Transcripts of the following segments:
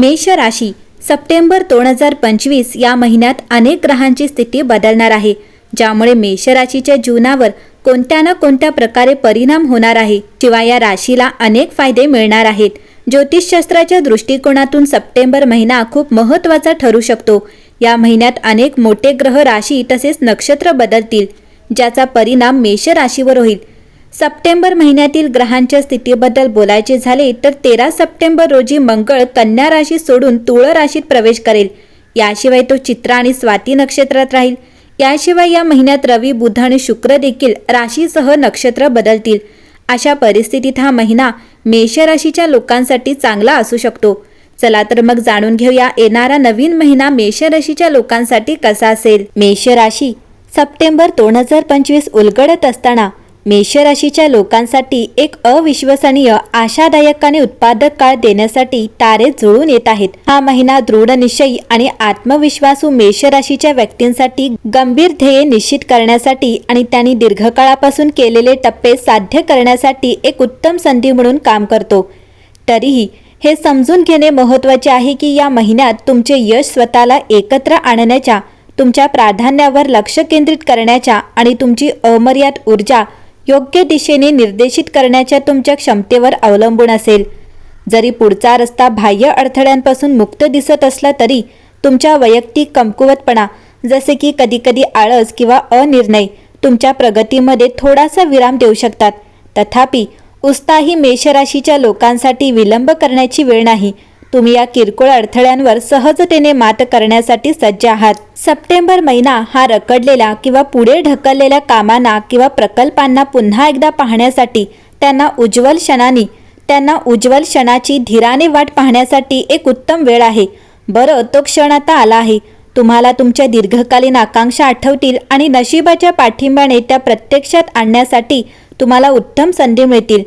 मेष राशी सप्टेंबर दोन हजार पंचवीस या महिन्यात अनेक ग्रहांची स्थिती बदलणार आहे ज्यामुळे मेष राशीच्या जीवनावर कोणत्या ना कोणत्या प्रकारे परिणाम होणार आहे. शिवाय या राशीला अनेक फायदे मिळणार आहेत. ज्योतिषशास्त्राच्या दृष्टिकोनातून सप्टेंबर महिना खूप महत्त्वाचा ठरू शकतो. या महिन्यात अनेक मोठे ग्रह राशी तसेच नक्षत्र बदलतील ज्याचा परिणाम मेष राशीवर होईल. सप्टेंबर महिन्यातील ग्रहांच्या स्थितीबद्दल बोलायचे झाले तर तेरा सप्टेंबर रोजी मंगळ कन्या राशी सोडून तुळ राशीत प्रवेश करेल. याशिवाय तो चित्रा आणि स्वाती नक्षत्रात राहील. याशिवाय या महिन्यात रवी बुध आणि शुक्र देखील राशीसह नक्षत्र बदलतील. अशा परिस्थितीत हा महिना मेष राशीच्या लोकांसाठी चांगला असू शकतो. चला तर मग जाणून घेऊया येणारा नवीन महिना मेष राशीच्या लोकांसाठी कसा असेल. मेष राशी सप्टेंबर दोन हजार पंचवीस उलगडत असताना मेष राशीच्या लोकांसाठी एक अविश्वसनीय आशादायक आणि उत्पादक काळ देण्यासाठी तारे जुळून येत आहेत. हा महिना दृढ निश्चयी आणि आत्मविश्वासू मेष राशीच्या व्यक्तींसाठी गंभीर ध्येय निश्चित करण्यासाठी आणि त्यांनी दीर्घकाळापासून केलेले टप्पे साध्य करण्यासाठी एक उत्तम संधी म्हणून काम करतो. तरीही हे समजून घेणे महत्त्वाचे आहे की या महिन्यात तुमचे यश स्वतःला एकत्र आणण्याच्या तुमच्या प्राधान्यावर लक्ष केंद्रित करण्याच्या आणि तुमची अमर्याद ऊर्जा योग्य दिशेने निर्देशित करण्याच्या तुमच्या क्षमतेवर अवलंबून असेल. जरी पुढचा रस्ता बाह्य अडथळ्यांपासून मुक्त दिसत असला तरी तुमच्या वैयक्तिक कमकुवतपणा जसे की कधीकधी आळस किंवा अनिर्णय तुमच्या प्रगतीमध्ये थोडासा विराम देऊ शकतात. तथापि उस्ताही मेषराशीच्या लोकांसाठी विलंब करण्याची वेळ नाही. तुम्ही या किरकोळ अडथळ्यांवर सहजतेने मात करण्यासाठी सज्ज आहात. सप्टेंबर महिना हा रखडलेला किंवा पुढे ढकललेल्या कामांना किंवा प्रकल्पांना पुन्हा एकदा पाहण्यासाठी त्यांना उज्ज्वल क्षणाने त्यांना उज्ज्वल क्षणाची धीराने वाट पाहण्यासाठी एक उत्तम वेळ आहे. बरं तो क्षण आता आला आहे. तुम्हाला तुमच्या दीर्घकालीन आकांक्षा आठवतील आणि नशिबाच्या पाठिंब्याने त्या प्रत्यक्षात आणण्यासाठी तुम्हाला उत्तम संधी मिळतील.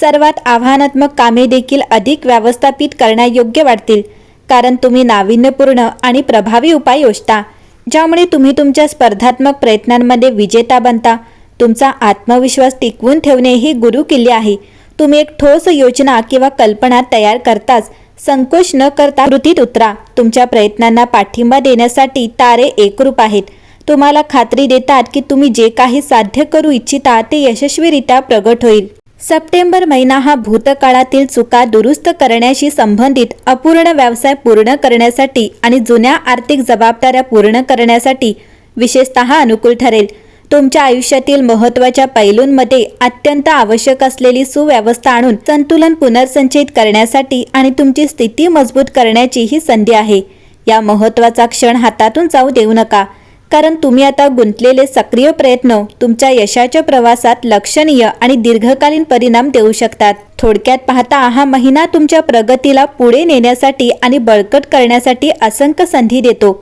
सर्वात आव्हानात्मक कामे देखील अधिक व्यवस्थापित करण्यायोग्य वाटतील. कारण तुम्ही नाविन्यपूर्ण आणि प्रभावी उपाय योजता. ज्यामुळे तुम्ही तुमच्या स्पर्धात्मक प्रयत्नांमध्ये विजेता बनता. तुमचा आत्मविश्वास टिकवून ठेवणे ही गुरु किल्ले आहे. तुम्ही एक ठोस योजना किंवा कल्पना तयार करताच संकोच न करता कृतीत उतरा. तुमच्या प्रयत्नांना पाठिंबा देण्यासाठी तारे एकरूप आहेत. तुम्हाला खात्री देतात की तुम्ही जे काही साध्य करू इच्छिता ते यशस्वीरित्या प्रगट होईल. सप्टेंबर महिना हा भूतकाळातील चुका दुरुस्त करण्याशी संबंधित अपूर्ण व्यवसाय पूर्ण करण्यासाठी आणि जुन्या आर्थिक जबाबदाऱ्या पूर्ण करण्यासाठी विशेषतः अनुकूल ठरेल. तुमच्या आयुष्यातील महत्त्वाच्या पैलूंमध्ये अत्यंत आवश्यक असलेली सुव्यवस्था आणून संतुलन पुनर्संचयित करण्यासाठी आणि तुमची स्थिती मजबूत करण्याची ही संधी आहे. या महत्त्वाचा क्षण हातातून जाऊ देऊ नका. कारण तुम्ही आता गुंतलेले सक्रिय प्रयत्न तुमच्या यशाच्या प्रवासात लक्षणीय आणि दीर्घकालीन परिणाम देऊ शकतात. थोडक्यात पाहता हा महिना तुमच्या प्रगतीला पुढे नेण्यासाठी आणि बळकट करण्यासाठी असंख्य संधी देतो.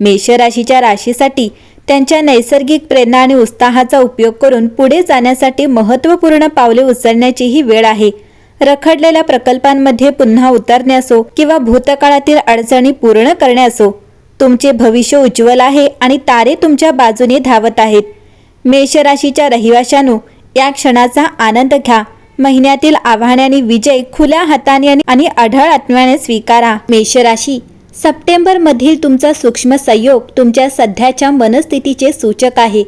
मेष राशीच्या राशीसाठी त्यांच्या नैसर्गिक प्रेरणा आणि उत्साहाचा उपयोग करून पुढे जाण्यासाठी महत्त्वपूर्ण पावले उचलण्याची ही वेळ आहे. रखडलेल्या प्रकल्पांमध्ये पुन्हा उतरणे असो किंवा भूतकाळातील अडचणी पूर्ण करणे असो तुमचे भविष्य उज्ज्वल आहे आणि तारे तुमच्या बाजूने धावत आहेत. मेषराशीच्या रहिवाशांनो या क्षणाचा आनंद घ्या. महिन्यातील आव्हाने आणि विजय खुल्या हाताने आणि- आढळ अढळ आत्म्याने स्वीकारा. मेष राशी सप्टेंबर मधील तुमचा सूक्ष्म संयोग तुमच्या सध्याच्या मनस्थितीचे सूचक आहे.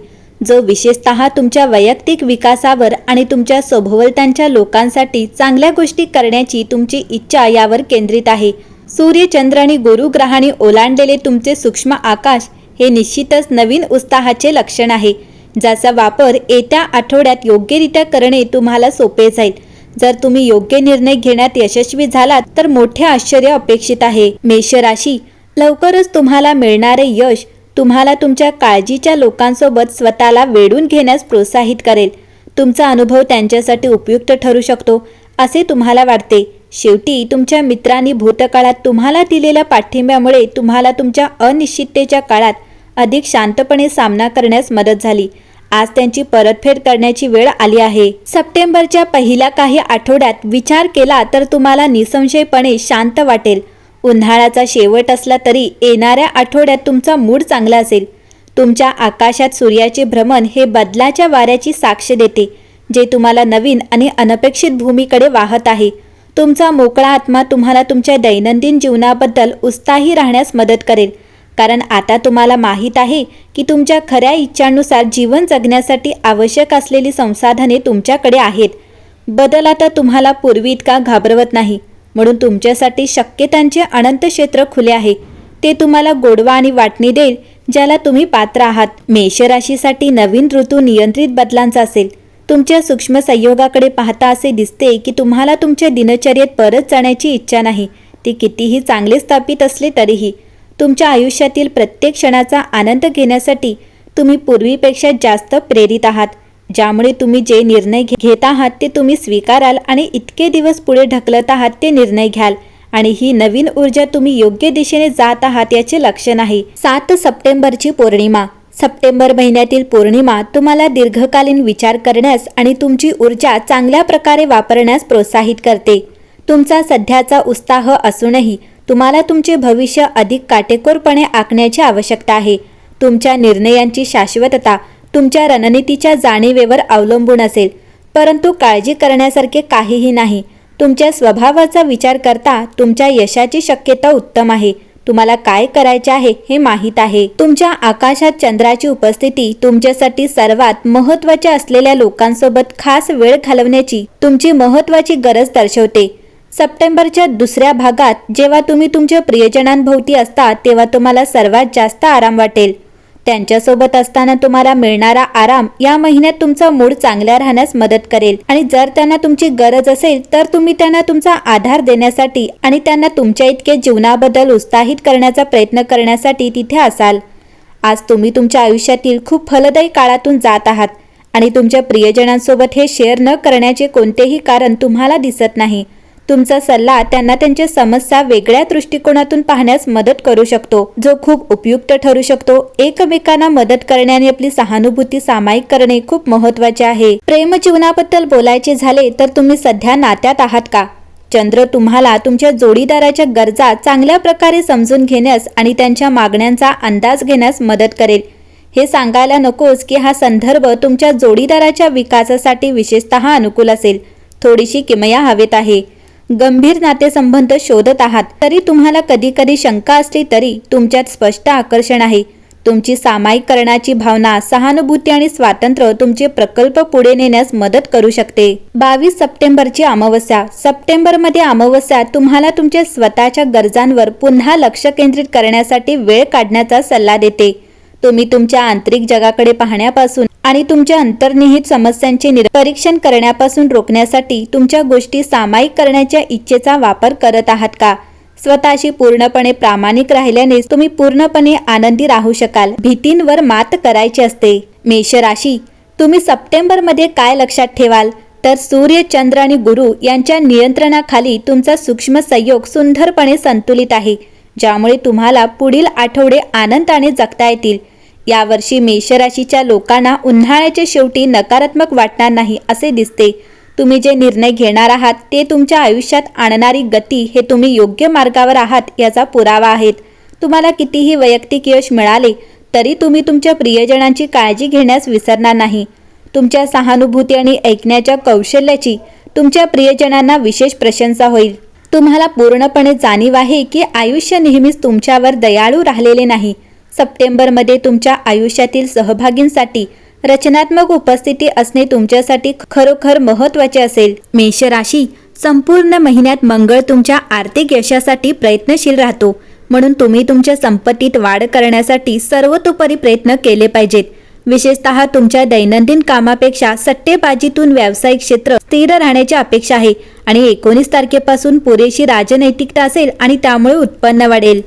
जो विशेषतः तुमच्या वैयक्तिक विकासावर आणि तुमच्या सभोवलतांच्या लोकांसाठी चांगल्या गोष्टी करण्याची तुमची इच्छा यावर केंद्रित आहे. सूर्य चंद्र आणि गुरुग्रहाने ओलांडलेले तुमचे सूक्ष्म आकाश हे निश्चितच नवीन उत्साहाचे लक्षण आहे. ज्याचा वापर येत्या आठवड्यात योग्यरित्या करणे तुम्हाला सोपे जाईल. जर तुम्ही योग्य निर्णय घेण्यात यशस्वी झालात तर मोठे आश्चर्य अपेक्षित आहे. मेष राशी लवकरच तुम्हाला मिळणारे यश तुम्हाला तुमच्या काळजीच्या लोकांसोबत स्वतःला वेढून घेण्यास प्रोत्साहित करेल. तुमचा अनुभव त्यांच्यासाठी उपयुक्त ठरू शकतो असे तुम्हाला वाटते. शेवटी तुमच्या मित्रांनी भूतकाळात तुम्हाला दिलेल्या पाठिंब्यामुळे तुम्हाला तुमच्या अनिश्चिततेच्या काळात अधिक शांतपणे सामना करण्यास मदत झाली. आज त्यांची परतफेड करण्याची वेळ आली आहे. सप्टेंबरच्या पहिल्या काही आठवड्यात विचार केला तर तुम्हाला निसंशयपणे शांत वाटेल. उन्हाळ्याचा शेवट असला तरी येणाऱ्या आठवड्यात तुमचा मूड चांगला असेल. तुमच्या आकाशात सूर्याचे भ्रमण हे बदलाच्या वाऱ्याची साक्ष देते जे तुम्हाला नवीन आणि अनपेक्षित भूमीकडे वाहत आहे. तुमचा मोकळा आत्मा तुम्हाला तुमच्या दैनंदिन जीवनाबद्दल उत्साही राहण्यास मदत करेल. कारण आता तुम्हाला माहीत आहे की तुमच्या खऱ्या इच्छांनुसार जीवन जगण्यासाठी आवश्यक असलेली संसाधने तुमच्याकडे आहेत. बदल आता तुम्हाला पूर्वी इतका घाबरवत नाही. म्हणून तुमच्यासाठी शक्यतांचे अनंत क्षेत्र खुले आहे. ते तुम्हाला गोडवा आणि वाटणी देईल ज्याला तुम्ही पात्र आहात. मेषराशीसाठी नवीन ऋतू नियंत्रित बदलांचा असेल. तुमच्या सूक्ष्म संयोगाकडे पाहता असे दिसते की तुम्हाला तुमच्या दिनचर्येत परत जाण्याची इच्छा नाही. ते कितीही चांगले स्थापित असले तरीही तुमच्या आयुष्यातील प्रत्येक क्षणाचा आनंद घेण्यासाठी तुम्ही पूर्वीपेक्षा जास्त प्रेरित आहात ज्यामुळे तुम्ही जे निर्णय घे- घेत आहात ते तुम्ही स्वीकाराल आणि इतके दिवस पुढे ढकलत आहात ते निर्णय घ्याल. आणि ही नवीन ऊर्जा तुम्ही योग्य दिशेने जात आहात याचे लक्षण आहे सात सप्टेंबरची पौर्णिमा. सप्टेंबर महिन्यातील पौर्णिमा तुम्हाला दीर्घकालीन विचार करण्यास आणि तुमची ऊर्जा चांगल्या प्रकारे वापरण्यास प्रोत्साहित करते. तुमचा सध्याचा उत्साह असूनही तुम्हाला तुमचे भविष्य अधिक काटेकोरपणे आखण्याची आवश्यकता आहे. तुमच्या निर्णयांची शाश्वतता तुमच्या रणनीतीच्या जाणीवेवर अवलंबून असेल. परंतु काळजी करण्यासारखे काहीही नाही. तुमच्या स्वभावाचा विचार करता तुमच्या यशाची शक्यता उत्तम आहे. तुम्हाला काय करायचे आहे हे माहीत आहे. तुमच्या आकाशात चंद्राची उपस्थिती तुमच्यासाठी सर्वात महत्त्वाच्या असलेल्या लोकांसोबत खास वेळ घालवण्याची तुमची महत्त्वाची गरज दर्शवते. सप्टेंबरच्या दुसऱ्या भागात जेव्हा तुम्ही तुमच्या प्रियजनांभोवती असता तेव्हा तुम्हाला सर्वात जास्त आराम वाटेल. त्यांच्यासोबत असताना तुम्हाला मिळणारा आराम या महिन्यात तुमचा मूड चांगला राहण्यास मदत करेल. आणि जर त्यांना तुमची गरज असेल तर तुम्ही त्यांना तुमचा आधार देण्यासाठी आणि त्यांना तुमच्या इतके जीवनाबद्दल उत्साहित करण्याचा प्रयत्न करण्यासाठी तिथे असाल. आज तुम्ही तुमच्या आयुष्यातील खूप फलदायी काळातून जात आहात आणि तुमच्या प्रियजनांसोबत हे शेअर न करण्याचे कोणतेही कारण तुम्हाला दिसत नाही. तुमचा सल्ला त्यांना त्यांच्या समस्या वेगळ्या दृष्टिकोनातून पाहण्यास मदत करू शकतो जो खूप उपयुक्त ठरू शकतो. एकमेकांना मदत करणे आणि आपली सहानुभूती सामायिक करणे खूप महत्त्वाचे आहे. प्रेम जीवनाबद्दल बोलायचे झाले तर तुम्ही सध्या नात्यात आहात का? चंद्र तुम्हाला तुमच्या जोडीदाराच्या गरजा चांगल्या प्रकारे समजून घेण्यास आणि त्यांच्या मागण्यांचा अंदाज घेण्यास मदत करेल. हे सांगायला नकोस की हा संदर्भ तुमच्या जोडीदाराच्या विकासासाठी विशेषतः अनुकूल असेल. थोडीशी किमया हवेत आहे. गंभीर नातेसंबंध शोधत आहात. तरी तुम्हाला कधी कधी शंका असली तरी तुमच्यात स्पष्ट आकर्षण आहे. तुमची सामायिकरणाची भावना सहानुभूती आणि स्वातंत्र्य तुमचे प्रकल्प पुढे नेण्यास मदत करू शकते. बावीस सप्टेंबरची अमावस्या. सप्टेंबरमध्ये अमावस्या तुम्हाला तुमच्या स्वतःच्या गरजांवर पुन्हा लक्ष केंद्रित करण्यासाठी वेळ काढण्याचा सल्ला देते. तुम्ही तुमच्या आंतरिक जगाकडे पाहण्यापासून आणि तुमच्या अंतर्निहित समस्यांचे निर- परीक्षण करण्यापासून रोखण्यासाठी तुमच्या गोष्टी सामायिक करण्याच्या इच्छेचा वापर करत आहात का? स्वतःशी पूर्णपणे प्रामाणिक राहिल्याने तुम्ही पूर्णपणे आनंदी राहू शकाल. भीतींवर मात करायची असते. मेष राशी तुम्ही सप्टेंबरमध्ये काय लक्षात ठेवाल? तर सूर्य चंद्र आणि गुरु यांच्या नियंत्रणाखाली तुमचा सूक्ष्म संयोग सुंदरपणे संतुलित आहे. ज्यामुळे तुम्हाला पुढील आठवडे आनंदाने जगता येतील. यावर्षी मेषराशीच्या लोकांना उन्हाळ्याच्या शेवटी नकारात्मक वाटणार नाही असे दिसते. तुम्ही जे निर्णय घेणार आहात ते तुमच्या आयुष्यात आणणारी गती हे तुम्ही योग्य मार्गावर आहात याचा पुरावा आहेत. तुम्हाला कितीही वैयक्तिक यश मिळाले तरी तुम्ही तुमच्या प्रियजनांची काळजी घेण्यास विसरणार नाही. तुमच्या सहानुभूती आणि ऐकण्याच्या कौशल्याची तुमच्या प्रियजनांना विशेष प्रशंसा होईल. तुम्हाला पूर्णपणे जाणीव आहे की आयुष्य नेहमीच तुमच्यावर दयाळू राहिलेले नाही. सप्टेंबरमध्ये तुमच्या आयुष्यातील सहभागींसाठी रचनात्मक उपस्थिती असणे तुमच्यासाठी खरोखर महत्त्वाचे असेल. मेष राशी संपूर्ण महिन्यात मंगळ तुमच्या आर्थिक यशासाठी प्रयत्नशील राहतो. म्हणून तुम्ही तुमच्या संपत्तीत वाढ करण्यासाठी सर्वतोपरी प्रयत्न केले पाहिजेत. विशेषतः तुमच्या दैनंदिन कामापेक्षा सट्टेबाजीतून व्यावसायिक क्षेत्र स्थिर राहण्याची अपेक्षा आहे. आणि एकोणीस तारखेपासून पुरेशी राजनैतिकता असेल आणि त्यामुळे उत्पन्न वाढेल.